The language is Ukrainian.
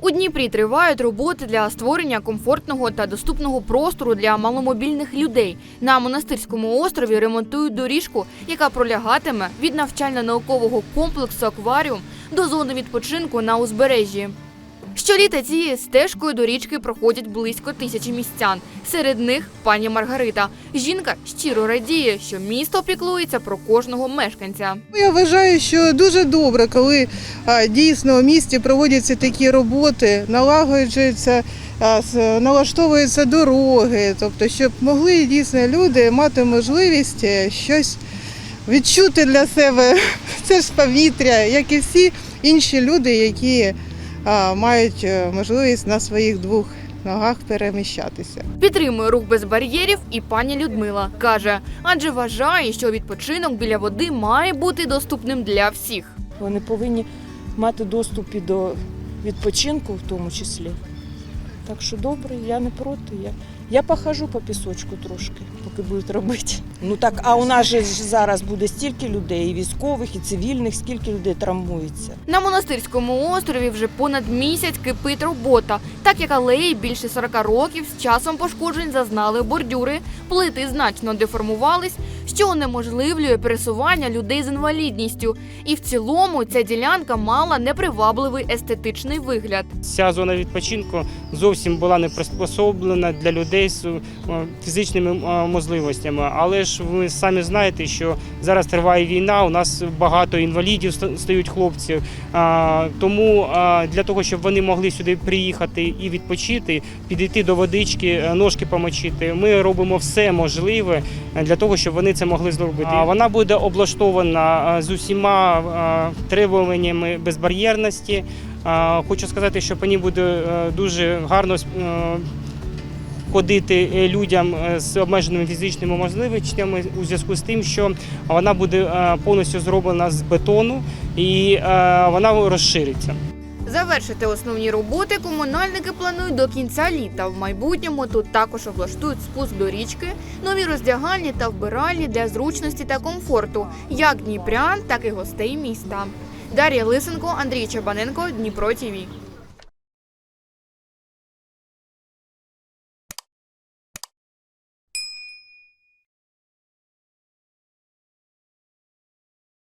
У Дніпрі тривають роботи для створення комфортного та доступного простору для маломобільних людей. На монастирському острові ремонтують доріжку, яка пролягатиме від навчально-наукового комплексу акваріум до зони відпочинку на узбережжі. Щоліта цією стежкою до річки проходять близько тисячі містян. Серед них пані Маргарита. Жінка щиро радіє, що місто піклується про кожного мешканця. Я вважаю, що дуже добре, коли дійсно в місті проводяться такі роботи, налагоджуються, налаштовуються дороги, тобто, щоб могли дійсно люди мати можливість е, щось відчути для себе. Це ж повітря, як і всі інші люди, які мають е, можливість на своїх двох ногах переміщатися. Підтримує рух без бар'єрів і пані Людмила каже, адже вважає, що відпочинок біля води має бути доступним для всіх. Вони повинні мати доступ і до відпочинку в тому числі. Так що добре, я не проти. Я, я похожу по пісочку трошки, поки будуть робити. Ну так, а у нас же ж зараз буде стільки людей, і військових, і цивільних, скільки людей травмується. На монастирському острові вже понад місяць кипить робота, так як алеї більше 40 років з часом пошкоджень зазнали бордюри, плити значно деформувались, що унеможливлює пересування людей з інвалідністю. І в цілому ця ділянка мала непривабливий естетичний вигляд. Ця зона відпочинку зовсім була не приспособлена для людей з фізичними можливостями. Але ж ви самі знаєте, що зараз триває війна. У нас багато інвалідів стають хлопці. Тому для того, щоб вони могли сюди приїхати і відпочити, підійти до водички, е, ножки помочити, ми робимо все можливе для того, щоб вони це могли зробити. Вона буде облаштована е, з усіма е, требуваннями безбар'єрності. Хочу сказати, що по ній буде е, дуже гарно е, ходити е, людям е, з обмеженими фізичними можливостями у зв'язку з тим, що вона буде е, повністю зроблена з бетону і е, вона розшириться. Завершити основні роботи комунальники планують до кінця літа. В майбутньому тут також облаштують спуск до річки, нові роздягальні та вбиральні для зручності та комфорту, як дніпрян, так і гостей міста. Дар'я Лисенко, Андрій Чабаненко, Дніпро ТІВІ.